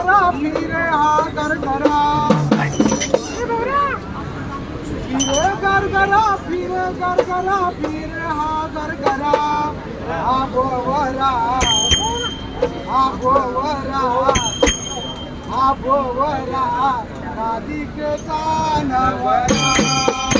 गरगरा फिरे हा गरगरा फिरे गरगरा फिरे गरगरा फिरे हा गरगरा हा बोवरा हा बोवरा हा बोवरा राधिकेचा नवरा